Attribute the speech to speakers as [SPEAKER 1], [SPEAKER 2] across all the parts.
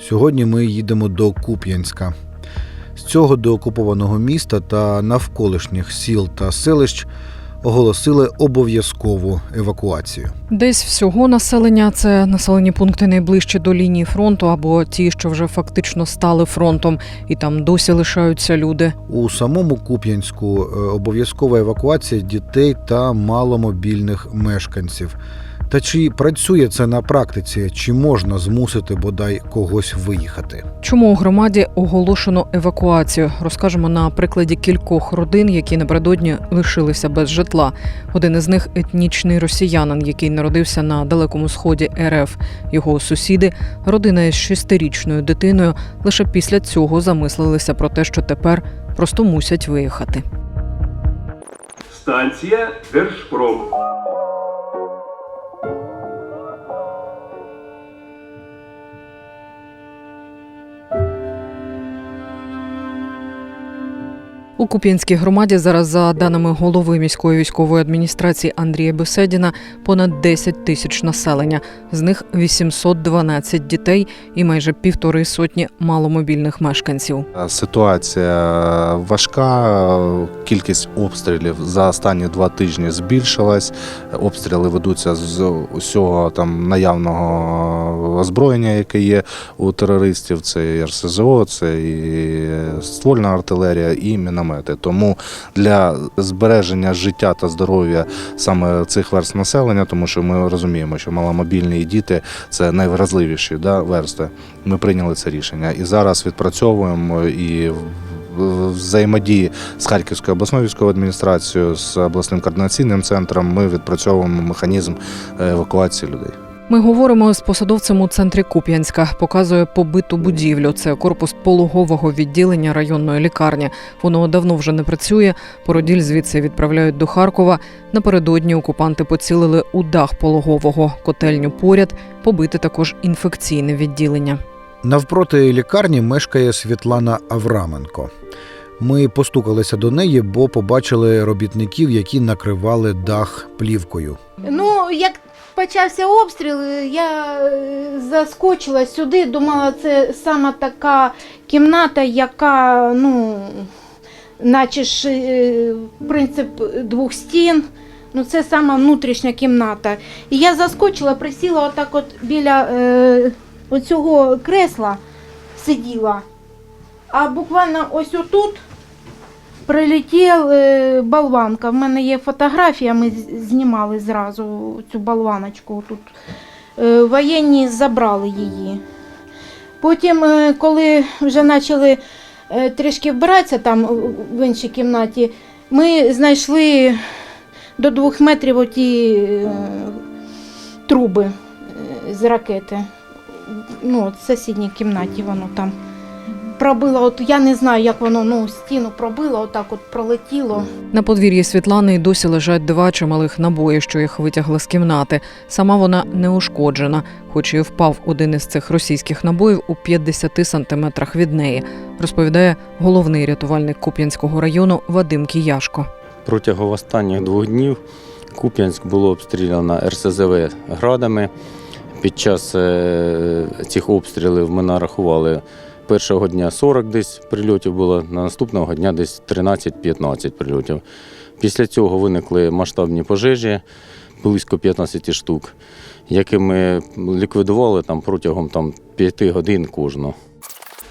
[SPEAKER 1] Сьогодні ми їдемо до Куп'янська. З цього деокупованого міста та навколишніх сіл та селищ оголосили обов'язкову евакуацію.
[SPEAKER 2] Десь всього населення це населені пункти найближчі до лінії фронту або ті, що вже фактично стали фронтом, і там досі лишаються люди.
[SPEAKER 1] У самому Куп'янську е, обов'язкова евакуація дітей та маломобільних мешканців. Та чи працює це на практиці, чи можна змусити бодай когось виїхати?
[SPEAKER 2] Чому у громаді оголошено евакуацію? Розкажемо на прикладі кількох родин, які напередодні лишилися без житла. Один із них етнічний росіянин, який народився на далекому сході РФ. Його сусіди, родина із шестирічною дитиною, лише після цього замислилися про те, що тепер просто мусять виїхати.
[SPEAKER 3] Станція Держпром.
[SPEAKER 2] У Куп'янській громаді зараз, за даними голови міської військової адміністрації Андрія Беседіна, понад 10 тисяч населення. З них 812 дітей і майже півтори сотні маломобільних мешканців.
[SPEAKER 4] Ситуація важка, кількість обстрілів за останні два тижні збільшилась. Обстріли ведуться з усього там наявного озброєння, яке є у терористів. Це і РСЗО, це і ствольна артилерія, і міномети. Тому для збереження життя та здоров'я саме цих верст населення, тому що ми розуміємо, що маломобільні діти це найвразливіші да, версти. Ми прийняли це рішення і зараз відпрацьовуємо і взаємодії з Харківською обласною військовою адміністрацією, з обласним координаційним центром. Ми відпрацьовуємо механізм е, евакуації людей.
[SPEAKER 2] Ми говоримо з посадовцем у центрі Куп'янська. Показує побиту будівлю. Це корпус пологового відділення районної лікарні. Воно давно вже не працює. Породіль звідси відправляють до Харкова. Напередодні окупанти поцілили у дах пологового котельню поряд. Побите також інфекційне відділення.
[SPEAKER 1] Навпроти лікарні мешкає Світлана Авраменко. Ми постукалися до неї, бо побачили робітників, які накривали дах плівкою.
[SPEAKER 5] Ну, як почався обстріл, я е, заскочила сюди, думала, це саме така кімната, яка, ну, наче ж е, принцип двох стін. Ну, це сама внутрішня кімната. І я заскочила, присіла отак от біля е, оцього кресла сиділа. А буквально ось отут прилетів е, болванка. В мене є фотографія, ми знімали зразу цю болваночку. Тут. Е, воєнні забрали її. Потім, е, коли вже почали трішки вбиратися там в іншій кімнаті, ми знайшли до двох метрів оті труби з ракети. Ну, в сусідній кімнаті воно там пробило. От я не знаю, як воно ну, стіну пробило, отак от пролетіло.
[SPEAKER 2] На подвір'ї Світлани й досі лежать два чималих набої, що їх витягли з кімнати. Сама вона не ушкоджена, хоч і впав один із цих російських набоїв у 50 сантиметрах від неї, розповідає головний рятувальник Куп'янського району Вадим Кіяшко.
[SPEAKER 6] Протягом останніх двох днів Куп'янськ було обстріляно РСЗВ градами. Під час е, цих обстрілів ми нарахували першого дня 40 десь прильотів було, на наступного дня десь 13-15 прильотів. Після цього виникли масштабні пожежі, близько 15 штук, які ми ліквідували там протягом там, 5 годин кожну.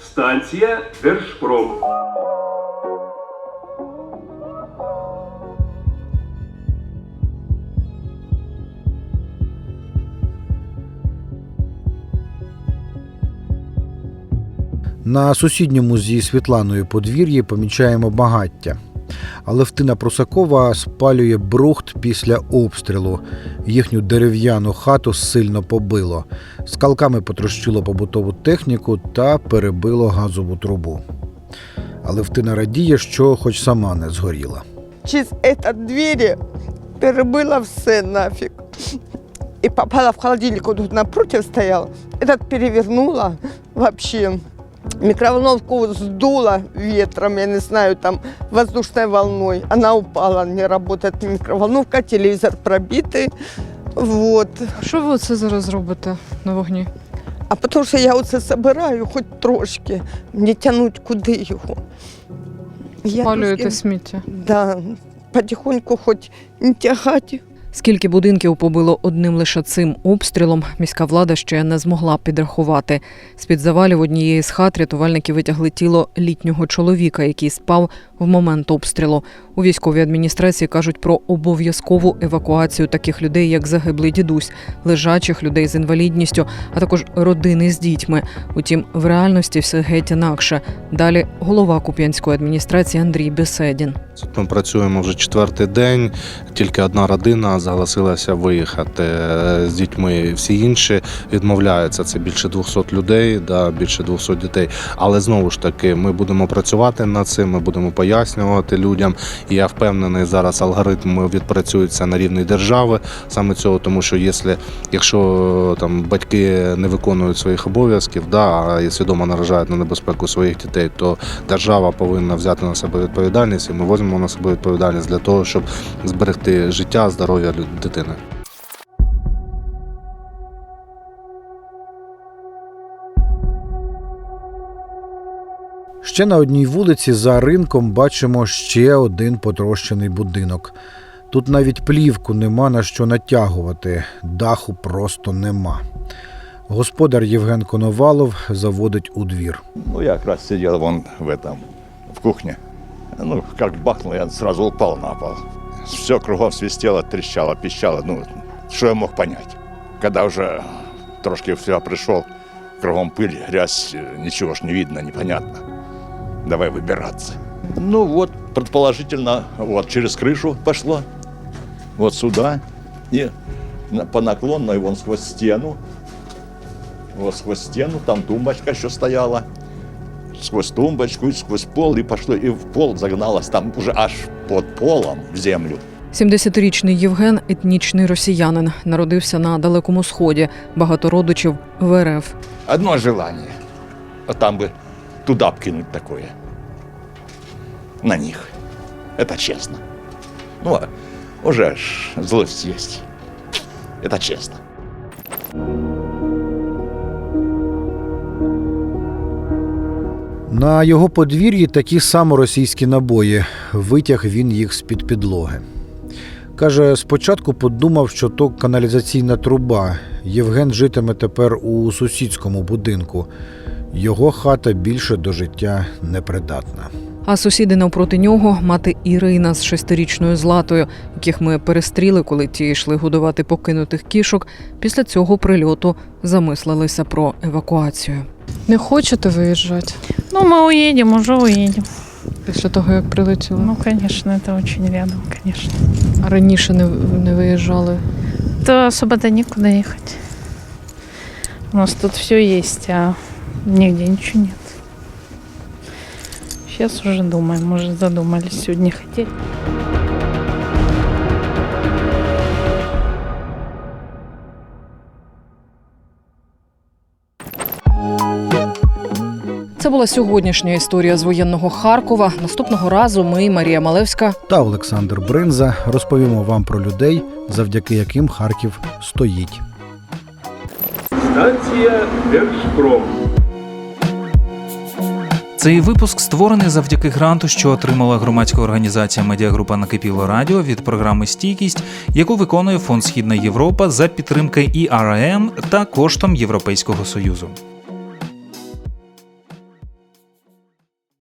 [SPEAKER 3] Станція Держпром.
[SPEAKER 1] На сусідньому зі Світланою подвір'ї помічаємо багаття. Алевтина Прусакова спалює брухт після обстрілу. Їхню дерев'яну хату сильно побило. Скалками потрощило побутову техніку та перебило газову трубу. Алевтина радіє, що хоч сама не згоріла.
[SPEAKER 7] через это двери перебила все нафиг. И попала в холодильник, тут напротив стоял. Этот перевернула вообще. Микроволновку сдуло ветром, я не знаю, там воздушной волной. Она упала, не работает микроволновка, телевизор пробитый. Вот.
[SPEAKER 2] Що ви це зараз робите на вогні?
[SPEAKER 7] А потому що я оце собираю хоч трошки, не тянуть куди його. Я
[SPEAKER 2] Спалюєте
[SPEAKER 7] трошки-
[SPEAKER 2] сміття.
[SPEAKER 7] Да, потихоньку хоч не тягати.
[SPEAKER 2] Скільки будинків побило одним лише цим обстрілом, міська влада ще не змогла підрахувати. З-під завалів однієї з хат рятувальники витягли тіло літнього чоловіка, який спав в момент обстрілу. У військовій адміністрації кажуть про обов'язкову евакуацію таких людей, як загиблий дідусь, лежачих людей з інвалідністю, а також родини з дітьми. Утім, в реальності все геть інакше. Далі голова Куп'янської адміністрації Андрій Беседін.
[SPEAKER 4] Ми працюємо вже четвертий день. Тільки одна родина зголосилася виїхати з дітьми. Всі інші відмовляються. Це більше 200 людей, да, більше 200 дітей. Але знову ж таки, ми будемо працювати над цим. Ми будемо пояснювати людям. І я впевнений, зараз алгоритми відпрацюються на рівні держави саме цього, тому що якщо, якщо там батьки не виконують своїх обов'язків, да, а свідомо наражають на небезпеку своїх дітей, то держава повинна взяти на себе відповідальність, і ми візьмемо на себе відповідальність для того, щоб зберегти життя, здоров'я дитини.
[SPEAKER 1] Ще на одній вулиці за ринком бачимо ще один потрощений будинок. Тут навіть плівку нема на що натягувати, даху просто нема. Господар Євген Коновалов заводить у двір.
[SPEAKER 8] Ну, я как раз сидел вон в этом, в кухне. Ну, как бахнул, я сразу упал на пол. Все кругом свистело, трещало, пищало. Ну, что я мог понять? Когда уже трошки в себя пришел, кругом пыль, грязь, э, ничего ж не видно, непонятно. Давай выбираться. Ну вот, предположительно, вот через крышу пошло, вот сюда, и на- по наклонной вон сквозь стену, вот сквозь стену, там тумбочка еще стояла, сквозь тумбочку, и сквозь пол, и пошло, и в пол загналось, там уже аж под полом в землю.
[SPEAKER 2] 70-річний Євген етнічний росіянин, народився на далекому сході, багато родичів в РФ.
[SPEAKER 8] Одно желание, а там бы туда б кинуть такое. На них. Это честно. Ну, а уже злость есть. Это честно.
[SPEAKER 1] На його подвір'ї такі само російські набої. Витяг він їх з-під підлоги. Каже, спочатку подумав, що то каналізаційна труба. Євген житиме тепер у сусідському будинку. Його хата більше до життя непридатна.
[SPEAKER 2] А сусіди навпроти нього мати Ірина з шестирічною златою, яких ми перестріли, коли ті йшли годувати покинутих кішок. Після цього прильоту замислилися про евакуацію. Не хочете виїжджати
[SPEAKER 9] Ну, мы уедем, уже уедем.
[SPEAKER 2] після того, як прилетіло?
[SPEAKER 9] Ну, конечно, это очень рядом, конечно.
[SPEAKER 2] А раніше не, не виїжджали.
[SPEAKER 9] То особо-то некуда ехать. У нас тут все есть, а нигде ничего нет. Сейчас уже думаем, может, задумались сегодня хотеть.
[SPEAKER 2] Це була сьогоднішня історія з воєнного Харкова. Наступного разу ми, Марія Малевська,
[SPEAKER 1] Та Олександр Бринза розповімо вам про людей, завдяки яким Харків стоїть.
[SPEAKER 3] Станція Держпром.
[SPEAKER 10] Цей випуск створений завдяки гранту, що отримала громадська організація Медіагрупа Накипіло Радіо від програми Стійкість, яку виконує Фонд Східна Європа за підтримки ІРМ та коштом Європейського союзу.